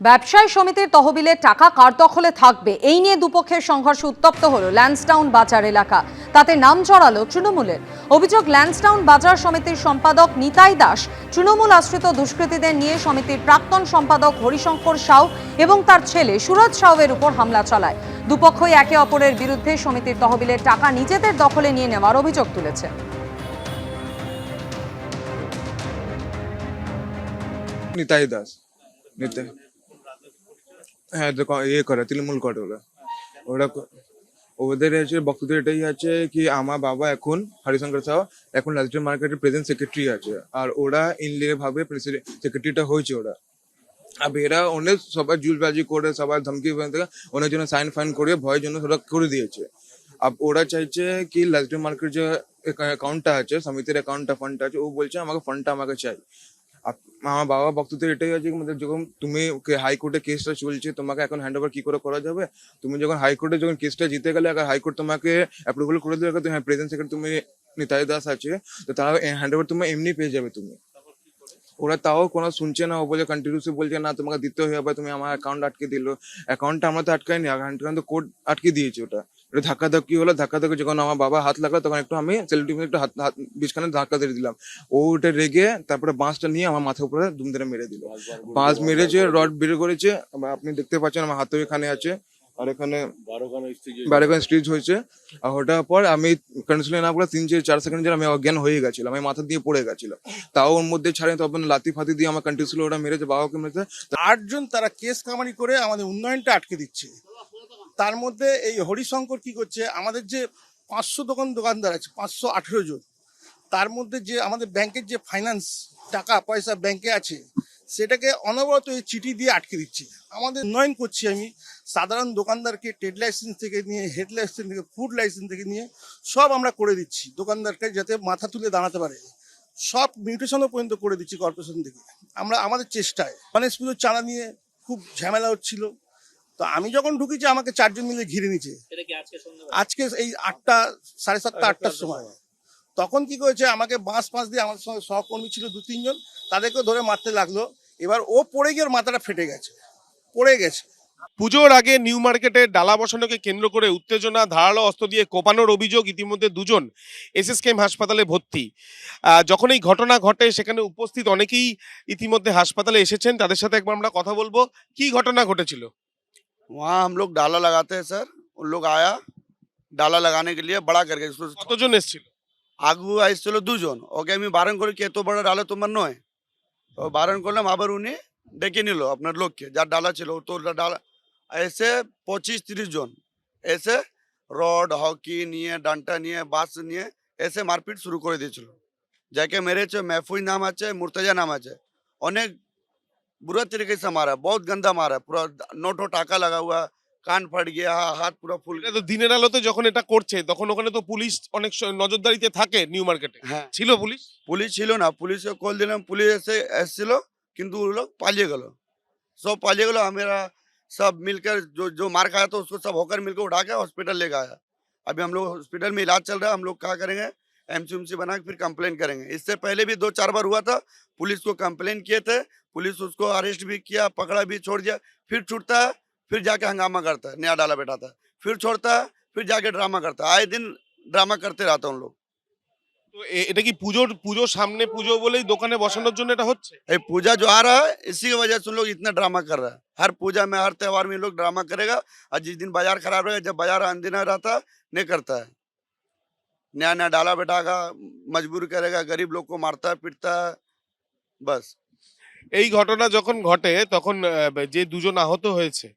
ব্যবসায়ী সমিতির তহবিলে টাকা কার দখলে থাকবে? এই নিয়ে দুপক্ষের সংঘর্ষ উত্তপ্ত হলো ল্যান্সটাউন বাজার এলাকা। তাতে নাম জড়ালো তৃণমূলের। অভিযোগ, ল্যান্সটাউন বাজার সমিতির সম্পাদক নিতাই দাস, তৃণমূল আশ্রিত দুষ্কৃতীদের নিয়ে সমিতির প্রাক্তন সম্পাদক হরিশঙ্কর সাউ এবং তার ছেলে সুরজ সাউয়ের উপর হামলা চালায়। দুপক্ষই একে অপরের বিরুদ্ধে সমিতির তহবিলের টাকা নিজেদের দখলে নিয়ে নেওয়ার অভিযোগ তুলেছে। নিতাই দাস, নিতাই। হ্যাঁ ইয়ে করে, তৃণমূল করে ওরা। ওরা ওদের হচ্ছে বক্তব্য এটাই আছে কি, আমার বাবা এখন হরিশঙ্কর সাহ, এখন রাজস্থান মার্কেটের প্রেজেন্ট সেক্রেটারি আছে। আর ওরা ইনলে ভাবে সেক্রেটারিটা হয়েছে ওরা। আর এরা অনেক সবাই জুলবাজি করে সবাই ধমকি ওনার জন্য সাইন ফাইন করে, ভয়ের জন্য ওরা করে দিয়েছে। আর ওরা চাইছে কি লাজডি মার্কেট যে অ্যাকাউন্টটা আছে, সমিতির অ্যাকাউন্টটা ফান্ডটা আছে, ও বলছে আমাকে ফান্ডটা আমাকে চাই। আমার বাবা বক্তব্য এটাই আছে মানে যখন তুমি হাইকোর্টে কেসটা চলছে, তোমাকে এখন হ্যান্ড ওভার কি করে করা যাবে? তুমি যখন হাইকোর্টে যখন কেসটা জিতে গেলে আগে হাইকোর্ট তোমাকে অ্যাপ্রুভাল করে দেবে হ্যাঁ প্রেজেন্ট সেক্রেটারি তুমি নিতাই দাস আছে, তো তারা হ্যান্ড ওভার তুমি এমনি পেয়ে যাবে তুমি। ওরা তাও কোনো শুনছে না, ও বলে কন্টিনিউসলি বলছে, না, তোমাকে দিতে হবে, তুমি আমার অ্যাকাউন্ট আটকে দিল। অ্যাকাউন্টটা আমরা তো আটকাইনি অ্যাকাউন্ট কোড আটকে দিয়েছে ওটা। এটা ধাক্কা ধাক্কি হলো ধাক্কা ধাক্কি যখন আমার বাবা হাত লাগল তখন একটু আমি সেলিব্রিটি একটু হাত হাত বিছখানে ধাক্কা দিয়ে দিলাম। ও ওটা রেগে তারপরে বাঁশটা নিয়ে আমার মাথার উপরে দুম ধরে মেরে দিল। বাঁশ মেরেছে রড বের করেছে আপনি দেখতে পাচ্ছেন আমার হাতেও এখানে আছে আর এখানে বারোখান স্টিচ হয়েছে। আর ওটার পর আমি কন্ডিশনে না পড়ে তিন চার চার সেকেন্ড আমি অজ্ঞান হয়ে গেছিলাম আমি মাথা দিয়ে পড়ে গেছিলাম। তাও ওর মধ্যে ছাড়ে তখন লাতি ফাতি দিয়ে আমার কন্টিনিউসলি ওটা মেরেছে বাবাকে মেরেছে। আটজন তারা কেস কামারি করে আমাদের উন্নয়নটা আটকে দিচ্ছে। তার মধ্যে এই হরিশঙ্কর কি করছে? আমাদের যে পাঁচশো দোকান দোকানদার আছে, পাঁচশো আঠেরো জন, তার মধ্যে যে আমাদের ব্যাংকের যে ফাইন্যান্স টাকা পয়সা ব্যাংকে আছে, সেটাকে অনবরত এই চিঠি দিয়ে আটকে দিচ্ছে। আমাদের নয়ন করছি আমি, সাধারণ দোকানদারকে ট্রেড লাইসেন্স থেকে নিয়ে হেড লাইসেন্স থেকে ফুড লাইসেন্স থেকে নিয়ে, সব আমরা করে দিচ্ছি দোকানদারকে যাতে মাথা তুলে দাঁড়াতে পারে। সব মিউটেশনও পর্যন্ত করে দিচ্ছি কর্পোরেশন থেকে। আমরা, আমাদের চেষ্টায়। গণেশ পুজোর চাঁদা নিয়ে খুব ঝামেলা হচ্ছিল। তো আমি যখন ঢুকেছি আমাকে চারজন মিলে ঘিরে নিচ্ছে আজকে এই আটটা সাড়ে সাতটা আটটার সময়। তখন কি করেছে আমাকে বাঁশ পাঁচ দিয়ে আমার সঙ্গে সহকর্মী ছিল দু তিনজন তাদেরকে ধরে মারতে লাগল। এবার ও পড়ে গিয়ে মাথাটা ফেটে গেছে পড়ে গেছে। পুজোর আগে নিউ মার্কেটে ডালা বসানোকে কেন্দ্র করে উত্তেজনা ধারালো অস্ত্র দিয়ে কোপানোর অভিযোগ ইতিমধ্যে দুজন এসএসকেএম হাসপাতালে ভর্তি। যখন এই ঘটনা ঘটে সেখানে উপস্থিত অনেকেই ইতিমধ্যে হাসপাতালে এসেছেন। তাদের সাথে একবার আমরা কথা বলব। কি ঘটনা ঘটেছিল? वहाँ हम लोग डाला लगाते हैं सर उन लोग आया डाला लगाने के लिए बड़ा करके इसको কতজন এসেছিল আগু আইসছিল দুজন ওকে আমি বারণ করি কি এত বড় ডালা তোমার নয় তো বারণ করলাম আবার উনি ডেকে নিল আপনার লোককে যার ডালা ছিল তো ডালা এসে পঁচিশ তিরিশ জন এসে রড হকি নিয়ে ডান্টা নিয়ে বাস নিয়ে এসে মারপিট শুরু করে দিয়েছিল যাকে মেরেছে মেহফুজ নাম আছে মুর্তজা নাম আছে অনেক बुरा तरीके से मारा बहुत गंदा मारा पूरा नोट हो टाका लगा हुआ कान फट गया हाथ पूरा फूल এটা তো দিনের আলোতে যখন এটা করছে তখন ওখানে তো পুলিশ অনেক স- নজরদারিতে থাকে নিউ মার্কেটে হ্যাঁ ছিল পুলিশ পুলিশ ছিল না পুলিশকে কল দিলাম পুলিশ এসে এসেছিল কিন্তু वो लोग पालिए गलो सब पालिए गलो हमारा सब मिलकर जो जो मार खाया था उसको सब होकर मिलकर उठा के हॉस्पिटल ले गया अभी हम लोग हॉस्पिटल में इलाज चल रहा है हम लोग क्या करेंगे एमसी उमसी बना के फिर कंप्लेन करेंगे इससे पहले भी दो चार बार हुआ था पुलिस को कंप्लेन किए थे पुलिस उसको अरेस्ट भी किया पकड़ा भी छोड़ दिया फिर छूटता है फिर जाके हंगामा करता है नया डाला बैठाता है फिर छोड़ता है फिर जाके ड्रामा करता है आए दिन ड्रामा करते रहता है उन लोग তো এ- এটা কি পুজোর পুজোর সামনে পুজো বলেই দোকানে বসানোর জন্য এটা হচ্ছে ये पूजा जो आ रहा है इसी की वजह से उन लोग इतना ड्रामा कर रहा है हर पूजा में हर त्योहार में ये लोग ड्रामा करेगा और जिस दिन बाजार खराब रहेगा जब बाजार अंदिना रहता है नहीं करता है नया नया डाला बैठागा मजबूर करेगा गरीब लोग को मारता है पीटता है बस এই ঘটনা যখন ঘটে তখন আহ, যে দুজন আহত হয়েছে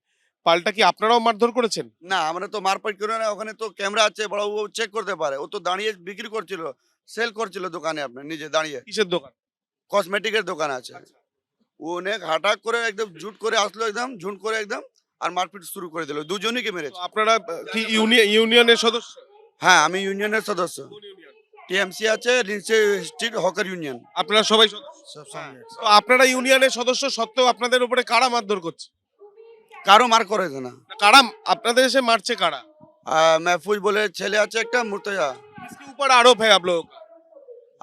পাল্টা কি আপনারাও মারধর করেছেন না আমরা তো মারপিট করে না ওখানে তো ক্যামেরা আছে বড় ও চেক করতে পারে ও তো দাঁড়িয়ে বিক্রি করছিল সেল করছিল দোকানে আপনার নিজে দাঁড়িয়ে কিসের দোকান কসমেটিকের দোকান আছে ও অনেক হাটাক করে একদম ঝুট করে আসলো একদম ঝুট করে একদম আর মারপিট শুরু করে দিল দুজনইকে তো মেরেছে আপনারা আহ, কি ইউনিয়ন ইউনিয়নের সদস্য হ্যাঁ আমি ইউনিয়নের সদস্য কোন ইউনিয়ন টিএমসি আছে লিন্সে স্ট্রিট হকার ইউনিয়ন আপনারা সবাই সদস্য? তো আপনারা ইউনিয়নের সদস্য সত্ত্বেও আপনাদের উপরে কারা মারধর করছে কারো মার করেছে না কারা আপনাদের এসে মারছে কারা আহ, মেহফুজ বলে ছেলে আছে একটা মুর্তজা किसके ऊपर आरोप है आप लोगों का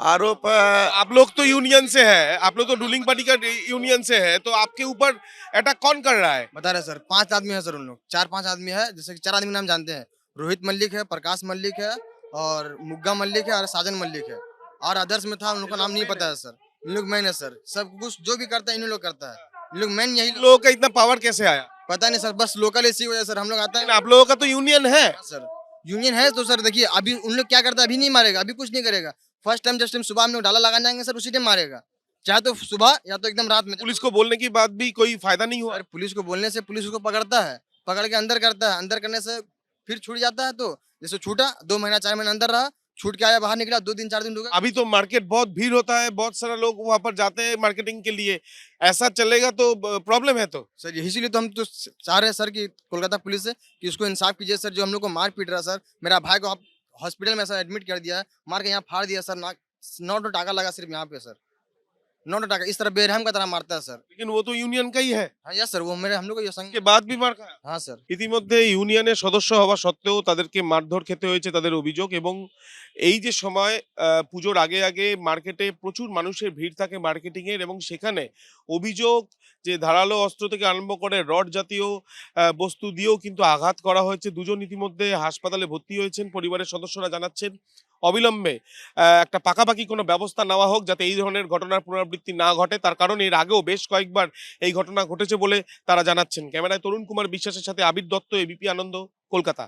आरोप है, आप लोग तो यूनियन से है आप लोग तो रूलिंग पार्टी का यूनियन से है तो आपके ऊपर अटैक कौन कर रहा है बता रहे सर पांच आदमी है सर उन लोग चार पांच आदमी है जैसे कि चार आदमी नाम जानते हैं रोहित मल्लिक है प्रकाश मल्लिक है और मुग्गा मल्लिक है और साजन मल्लिक है। और अदर्स में था उन लोग का नाम नहीं पता है सर। इन लोग मैन है सर। सब कुछ जो भी करता है इन लोग करता है। इन लोग मैन यही लोगों का इतना पावर कैसे आया? पता नहीं सर। बस लोकल इसी वजह सर हम लोग आता है। आप लोगों का तो यूनियन है। सर। यूनियन है तो सर देखिए अभी उन लोग क्या करता है अभी नहीं मारेगा अभी कुछ नहीं करेगा। फ़र्स्ट टाइम जस्ट टाइम सुबह हम लोग डाला लगाने जाएँगे सर उसी टाइम मारेगा। चाहे तो सुबह या तो एकदम रात में। पुलिस को बोलने की बात भी कोई फ़ायदा नहीं हुआ। पुलिस को बोलने से पुलिस उसको पकड़ता है पकड़ के अंदर करता है। अंदर करने से फिर छूट जाता है तो जैसे छूटा दो महीना चार महीना अंदर रहा छूट के आया बाहर निकला दो दिन चार दिन रुका। अभी तो मार्केट बहुत भीड़ होता है बहुत सारा लोग वहाँ पर जाते हैं मार्केटिंग के लिए। ऐसा चलेगा तो प्रॉब्लम है तो। सर इसीलिए तो हम तो चाह रहे हैं सर कि कोलकाता पुलिस से कि उसको इंसाफ कीजिए सर जो हम लोग को मार पीट रहा सर। मेरा भाई को आप हॉस्पिटल में सर एडमिट कर दिया है मार के यहाँ फाड़ दिया सर ना नौ टाका लगा सिर्फ़ यहाँ पे सर। नौ तो टाका इस तरह बेरहम का तरह मारता है सर लेकिन वो तो यूनियन का ही है हाँ यस सर वो मेरे हम लोग को ये संग के बाद भी मार खाया हाँ सर ইতিমধ্যে ইউনিয়নের সদস্য হওয়া সত্ত্বেও তাদেরকে মারধর খেতে হয়েছে তাদের অভিযোগ এবং এই যে সময় আহ, পুজোর আগে আগে মার্কেটে প্রচুর মানুষের ভিড় থাকে মার্কেটিং এর এবং সেখানে অভিযোগ যে ধারালো অস্ত্র থেকে আরম্ভ করে রড জাতীয় আহ, বস্তু দিয়েও কিন্তু আঘাত করা হয়েছে দুজন ইতিমধ্যে হাসপাতালে ভর্তি হয়েছেন পরিবারের সদস্যরা জানাচ্ছেন অবিলম্বে একটা পাকাপাকি কোনো ব্যবস্থা নেওয়া হোক যাতে এই ধরনের ঘটনার পুনরাবৃত্তি না ঘটে। তার কারণ এর আগেও বেশ কয়েকবার এই ঘটনা ঘটেছে বলে তারা জানাচ্ছেন। ক্যামেরায় তরুণ কুমার বিশ্বাসের সাথে আবির দত্ত এবিপি আনন্দ, কলকাতা।